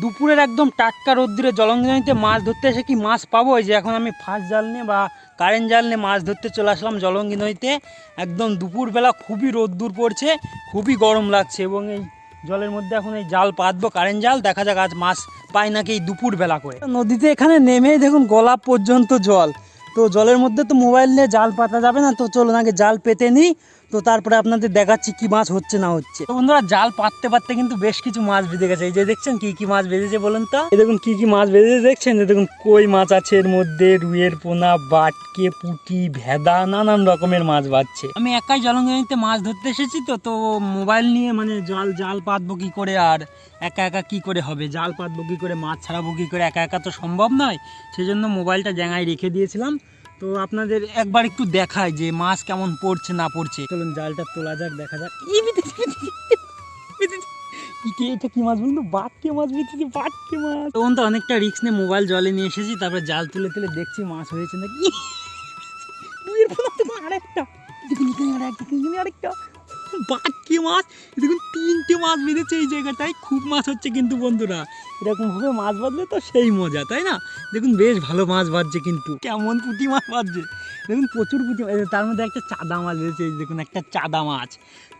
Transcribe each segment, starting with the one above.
দুপুরের একদম টাটকা রোদ্দুরে জলঙ্গিনীতে মাছ ধরতে এসে কি মাছ পাবো? যে এখন আমি ফার্স্ট জাল নিয়ে বা কারেন্ট জাল নিয়ে মাছ ধরতে চলে আসলাম জলঙ্গি নদীতে। একদম দুপুরবেলা খুবই রোদ্দুর পড়ছে, খুবই গরম লাগছে এবং এই জলের মধ্যে এখন এই জাল পাতবো কারেন্ট জাল। দেখা যাক আজ মাছ পাই নাকি এই দুপুরবেলা করে। নদীতে এখানে নেমেই দেখুন গোলাপ পর্যন্ত জল। তো জলের মধ্যে তো মোবাইল নিয়ে জাল পাতা যাবে না, তো চলুন আগে জাল পেতে নিই। তো তারপরে আপনাদের দেখাচ্ছি কি মাছ হচ্ছে না হচ্ছে। তো বন্ধুরা, জাল পাততে পারতে কিন্তু বেশ কিছু মাছ বেঁধে গেছে। এই যে দেখছেন কি কি মাছ বেঁধেছে বলুন তো? এই দেখুন কি কি মাছ বেঁধেছে, দেখছেন? দেখুন কই মাছ আছে এর মধ্যে, রুইয়ের পোনা, বাটকে, পুঁটি, ভেদা, নানান রকমের মাছ বাজছে আমি একাই জলঙ্গিতে মাছ ধরতে এসেছি তো তো মোবাইল নিয়ে মানে জাল জাল পাতবো কি করে আর একা একা কি করে হবে? জাল পাতবো কি করে, মাছ ছাড়াবো কি করে? একা একা তো সম্ভব নয়। সেজন্য মোবাইলটা জায়গায় রেখে দিয়েছিলাম। তো আপনাদের একবার একটু দেখায় যে মাছ কেমন পড়ছে, না পড়ছে। চলুন জালটা তোলা যাক, দেখা যাক। এটা কি মাছ বলুন বাটকে মাছ বেঁচেছি বাটকে মাছ। তখন তো অনেকটা রিস্ক নিয়ে মোবাইল জলে নিয়ে এসেছি, তারপরে জাল তুলে তুলে দেখছি মাছ হয়েছে নাকি। আরেকটা। আরেকটা। বাটকে মাছ? দেখুন, তিনটে মাছ বেঁধেছে এই জায়গাটায়। খুব মাছ হচ্ছে কিন্তু বন্ধুরা। এরকমভাবে মাছ বাঁধলে তো সেই মজা, তাই না? দেখুন, বেশ ভালো মাছ বাজছে কিন্তু। কেমন পুঁটি মাছ বাজছে দেখুন, প্রচুর পুঁটি তার মধ্যে একটা চাদা মাছ এই দেখুন, একটা চাদা মাছ।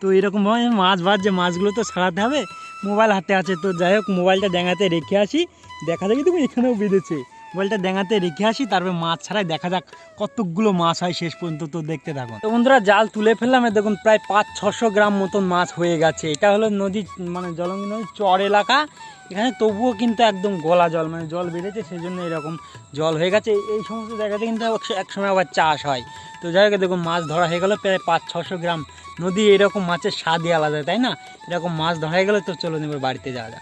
তো এরকমভাবে মাছ বাজছে মাছগুলো তো সারাতে হবে। মোবাইল হাতে আছে, তো যাই হোক, মোবাইলটা ড্যাঙাতে রেখে আসি। দেখা যাবে দেখুন, এখানেও বেঁধেছে। মোবাইলটা ড্যাঙাতে রেখে আসি, তারপরে মাছ ছাড়াই দেখা যাক কতগুলো মাছ হয় শেষ পর্যন্ত তো দেখতে থাকুন। তো বন্ধুরা, জাল তুলে ফেললাম দেখুন প্রায় পাঁচ ছশো গ্রাম মতন মাছ হয়ে গেছে। এটা হলো নদী মানে জলঙ্গি নদীর চর এলাকা। এখানে তবুও কিন্তু একদম গলা জল মানে জল বেড়েছে সেই জন্য এরকম জল হয়ে গেছে। এই সমস্ত জায়গাতে কিন্তু এক- একসময় আবার চাষ হয়। তো যাই হোক দেখুন মাছ ধরা হয়ে গেলো, প্রায় পাঁচ ছশো গ্রাম। নদী এরকম মাছের স্বাদই আলাদা, তাই না? এরকম মাছ ধরা হয়ে গেলে, তো চলো এবার বাড়িতে যাওয়া যাক।